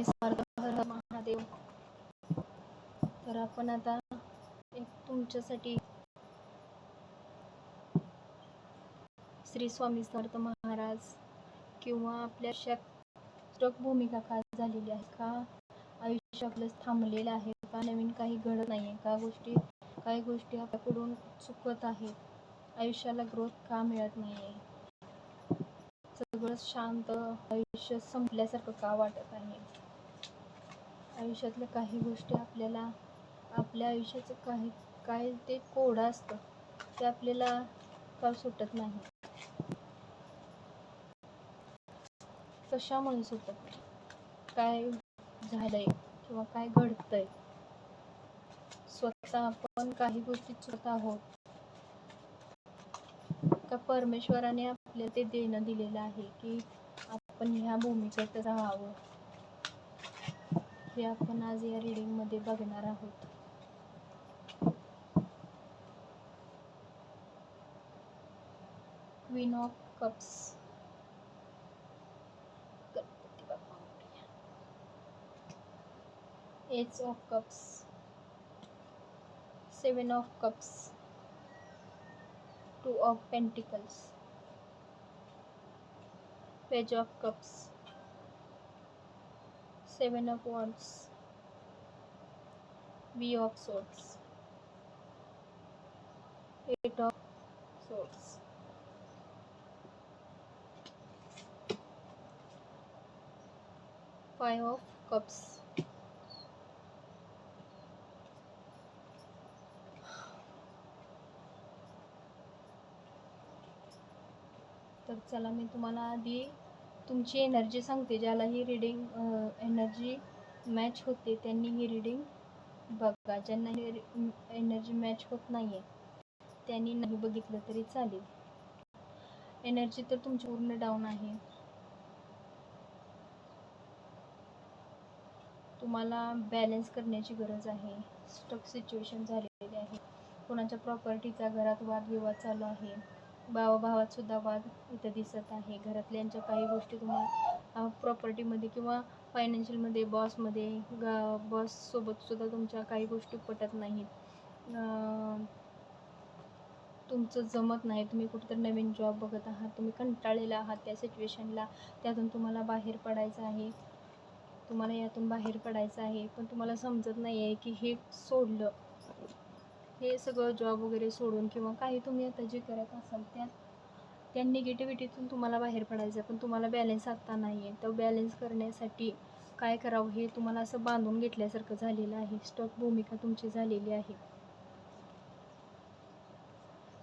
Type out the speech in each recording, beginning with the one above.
महादेव. तर आपण आता एक तुमच्यासाठी श्री स्वामी समर्थ महाराज किंवा आपल्या शक भूमिका का झालेली आहे का? आयुष्य आपलं थांबलेलं आहे का? नवीन काही घडत नाही आहे का? गोष्टी काही गोष्टी आपल्याकडून चुकत आहेत. आयुष्याला ग्रोथ का मिळत नाही आहे सगळं शांत आयुष्य संपल्यासारखं का वाटत आहे? आयुष्यातल्या काही गोष्टी आपल्याला आपल्या आयुष्याचं काही काय ते कोडं असतं ते आपल्याला का सुटत नाही? कशामुळे सुटत नाही? काय झालंय किंवा काय घडतंय? स्वतः आपण काही गोष्टी चुकत आहोत. का परमेश्वराने आपल्याला ते देणं दिलेलं आहे की आपण ह्या भूमिकेत राहावं. हे आपण आज या रीडिंगमध्ये बघणार आहोत. Queen of cups ace of cups seven of cups two of pentacles page of cups. Seven of wands. V of swords. Eight of swords. Five of cups. तर चला मी तुम्हाला आधी तुमची एनर्जी सांगते ज्याला ही रिडिंग एनर्जी मॅच होते त्यांनी ही reading बघा. ज्यांना ही एनर्जी मॅच होत नाही आहे त्यांनी नाही बघितलं तरी चालेल. एनर्जी तर तुमची पूर्ण डाऊन आहे. तुम्हाला बॅलन्स करण्याची गरज आहे. स्टक सिच्युएशन झालेली आहे. कोणाच्या प्रॉपर्टीचा घरात वादविवाद चालू आहे. भावाभावात सुद्धा वाद इथं दिसत आहे. घरातल्यांच्या काही गोष्टी तुम्हाला प्रॉपर्टीमध्ये किंवा फायनान्शियलमध्ये बॉसमध्ये गा बॉससोबतसुद्धा तुमच्या काही गोष्टी पटत नाहीत. तुमचं जमत नाही. तुम्ही कुठेतरी नवीन जॉब बघत आहात. तुम्ही कंटाळलेला आहात त्या सिच्युएशनला त्यातून तुम्हाला बाहेर पडायचं आहे. तुम्हाला यातून बाहेर पडायचं आहे. पण तुम्हाला समजत नाही आहे की हे सोडलं. हे सगळं जॉब वगैरे सोडून किंवा काही तुम्ही आता जे करत असाल त्या त्या निगेटिव्हिटीतून तुम्हाला बाहेर पडायचं. आहे पण तुम्हाला बॅलन्स आत्ता नाही आहे तर बॅलन्स करण्यासाठी काय करावं हे तुम्हाला असं बांधून घेतल्यासारखं झालेलं आहे. स्टक भूमिका तुमची झालेली आहे.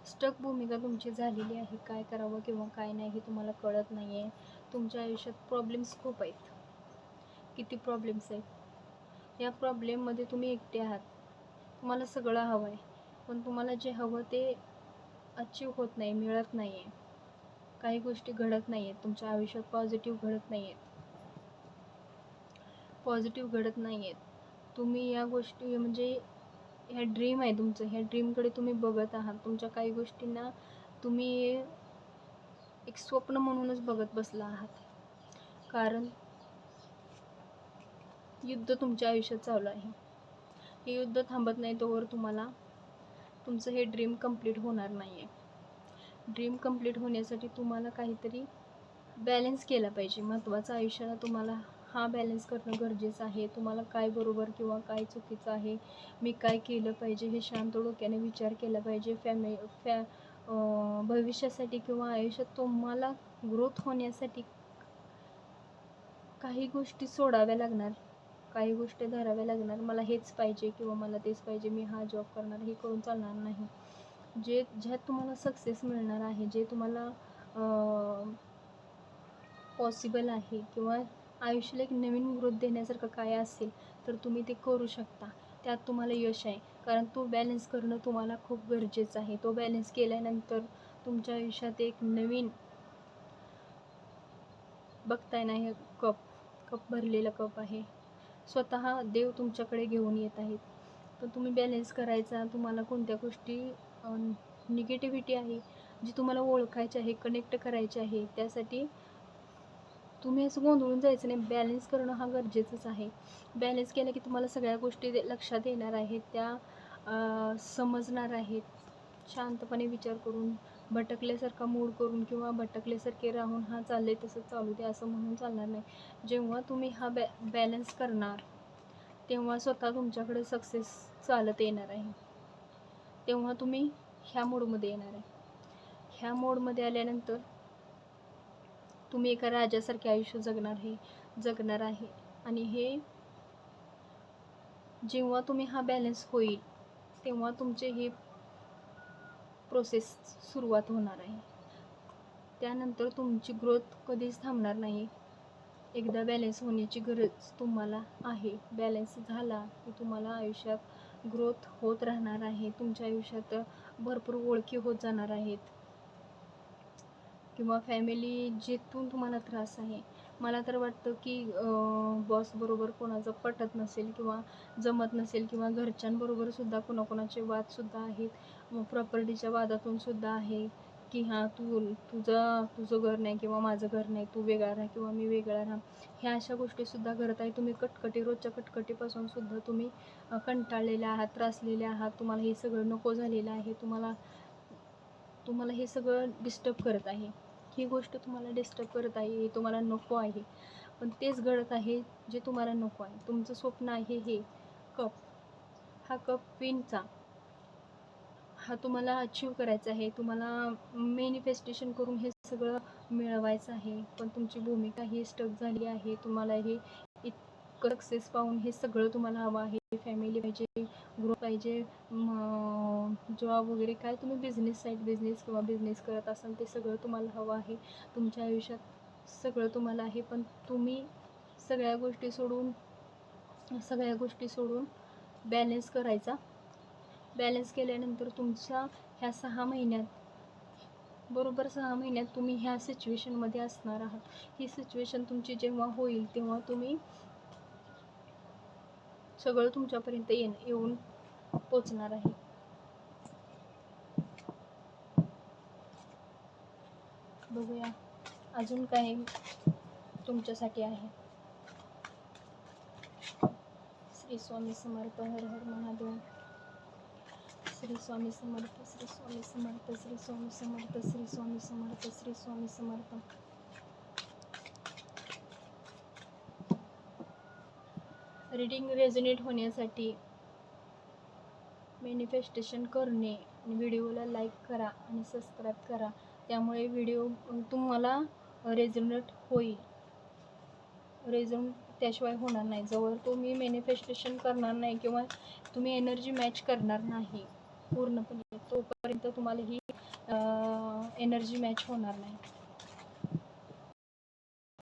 स्टक भूमिका तुमची झालेली आहे. काय करावं किंवा काय नाही हे तुम्हाला कळत नाही आहे तुमच्या आयुष्यात प्रॉब्लेम्स खूप आहेत. किती प्रॉब्लेम्स आहेत? या प्रॉब्लेममध्ये तुम्ही एकटे आहात. तुम्हाला सगळं हवं आहे पण तुम्हाला जे हवं ते अचीव होत नाही मिळत नाही आहे काही गोष्टी घडत नाही आहेत तुमच्या आयुष्यात पॉझिटिव्ह घडत नाही आहेत पॉझिटिव्ह घडत नाही आहेत तुम्ही या गोष्टी म्हणजे ह्या ड्रीम आहे तुमचं. ह्या ड्रीमकडे तुम्ही बघत आहात. तुमच्या काही गोष्टींना तुम्ही एक स्वप्न म्हणूनच बघत बसला आहात. कारण युद्ध तुमच्या आयुष्यात चालू आहे. हे युद्ध थांबत नाही तोवर तुम्हाला तुमचं हे ड्रीम कंप्लीट होणार नाही आहे ड्रीम कंप्लीट होण्यासाठी तुम्हाला काहीतरी बॅलन्स केला पाहिजे. महत्त्वाचं आयुष्याला तुम्हाला हा बॅलन्स करणं गरजेचं आहे. तुम्हाला काय बरोबर किंवा काय चुकीचं आहे मी काय केलं पाहिजे हे शांत डोक्याने विचार केला पाहिजे. फॅमि फॅ भविष्यासाठी किंवा आयुष्यात तुम्हाला ग्रोथ होण्यासाठी काही गोष्टी सोडाव्या लागणार. काही गोष्टी धराव्या लागणार. मला हेच पाहिजे किंवा मला तेच पाहिजे. मी हा जॉब करणार हे करून चालणार नाही. जे ज्यात तुम्हाला सक्सेस मिळणार आहे जे तुम्हाला पॉसिबल आहे किंवा आयुष्याला एक नवीन ग्रोथ देण्यासारखं काय असेल तर तुम्ही ते करू शकता. त्यात तुम्हाला यश आहे. कारण तो बॅलन्स करणं तुम्हाला खूप गरजेचं आहे. तो बॅलन्स केल्यानंतर तुमच्या आयुष्यात एक नवीन बघताय ना हे कप कप भरलेला कप आहे. स्वतः देव तुमच्याकडे घेऊन येत आहेत. तर तुम्ही बॅलन्स करायचा तुम्हाला कोणत्या गोष्टी निगेटिव्हिटी आहे जी तुम्हाला ओळखायची आहे कनेक्ट करायची आहे त्यासाठी तुम्ही असं गोंधळून जायचं नाही. बॅलेन्स करणं हा गरजेचंच आहे. बॅलेन्स केलं की तुम्हाला सगळ्या गोष्टी ते लक्षात येणार आहेत त्या समजणार आहेत. शांतपणे विचार करून भटकल्यासारखा मूड करून किंवा भटकल्यासारखे राहून हा चालले तसं चालू दे असं म्हणून चालणार नाही. जेव्हा तुम्ही हा बॅ बॅलन्स करणार तेव्हा स्वतः तुमच्याकडे सक्सेस चालत येणार आहे. तेव्हा तुम्ही ह्या मोडमध्ये येणार आहे. ह्या मोडमध्ये आल्यानंतर तुम्ही एका राजासारखे आयुष्य जगणार हे जगणार आहे. आणि हे जेव्हा तुम्ही हा बॅलन्स होईल तेव्हा तुमचे हे प्रोसेस सुरुवात होणार आहे. त्यानंतर तुमची ग्रोथ कधीच थांबणार नाही. एकदा बॅलेन्स होण्याची गरज तुम्हाला आहे. बॅलेन्स झाला की तुम्हाला आयुष्यात ग्रोथ होत राहणार आहे. तुमच्या आयुष्यात भरपूर ओळखी होत जाणार आहेत. किंवा फॅमिली जिथून तुम्हाला त्रास आहे. मला तर वाटतं की बॉसबरोबर कोणाचं पटत नसेल किंवा जमत नसेल किंवा घरच्यांबरोबर सुद्धा कोणाकोणाचे वादसुद्धा आहेत. प्रॉपर्टीच्या वादातून सुद्धा आहे की हां तू तुझं तुझं घर नाही किंवा माझं घर नाही तू वेगळा राहा किंवा मी वेगळा राहा. ह्या अशा गोष्टीसुद्धा घडत आहे. तुम्ही कटकटी रोजच्या कटकटीपासून सुद्धा तुम्ही कंटाळलेले आहात त्रासलेले आहात. तुम्हाला हे सगळं नको झालेलं आहे. तुम्हाला तुम्हाला हे सगळं डिस्टर्ब करत आहे. ही गोष्ट तुम्हाला डिस्टर्ब करत आहे हे तुम्हाला नको आहे. पण तेच घडत आहे जे तुम्हाला नको आहे. तुमचं स्वप्न आहे हे. कप. हा कप पिनचा हा तुम्हाला अचीव करायचा आहे तुम्हाला मेनिफेस्टेशन करून हे सगळं मिळवायचं आहे पण तुमची भूमिका ही स्टक झाली आहे तुम्हाला हे इतकं सक्सेस पाहून हे सगळं तुम्हाला हवं आहे फॅमिली पाहिजे ग्रुप पाहिजे जॉब वगैरे काय तुम्ही बिझनेस साईड बिझनेस किंवा बिझनेस करत असाल ते सगळं तुम्हाला हवं आहे. तुमच्या आयुष्यात सगळं तुम्हाला आहे पण तुम्ही सगळ्या गोष्टी सोडून सगळ्या गोष्टी सोडून बॅलेन्स करायचा. बॅलन्स केल्यानंतर तुमचा ह्या सहा महिन्यात बरोबर सहा महिन्यात तुम्ही ह्या सिच्युएशनमध्ये असणार आहात. ही सिच्युएशन तुमची जेव्हा होईल तेव्हा तुम्ही सगळं तुमच्यापर्यंत येण येऊन पोचणार आहे. बघूया अजून काय तुमच्यासाठी आहे. श्री स्वामी समर्थ हर हर महादेव. श्री स्वामी समर्थ श्री स्वामी समर्थ श्री स्वामी समर्थ श्री स्वामी समर्थ श्री स्वामी समर्थ रीडिंग रेझोनेट होण्यासाठी मॅनिफेस्टेशन करणे आणि व्हिडिओला लाईक करा आणि सबस्क्राईब करा. त्यामुळे व्हिडिओ तुम्हाला रेझोनेट होईल. रेझोन त्याशिवाय होणार नाही. जवळ तुम्ही मॅनिफेस्टेशन करणार नाही किंवा तुम्ही एनर्जी मॅच करणार नाही. पूर्णपणे तोपर्यंत तुम्हाला ही एनर्जी मॅच होणार नाही.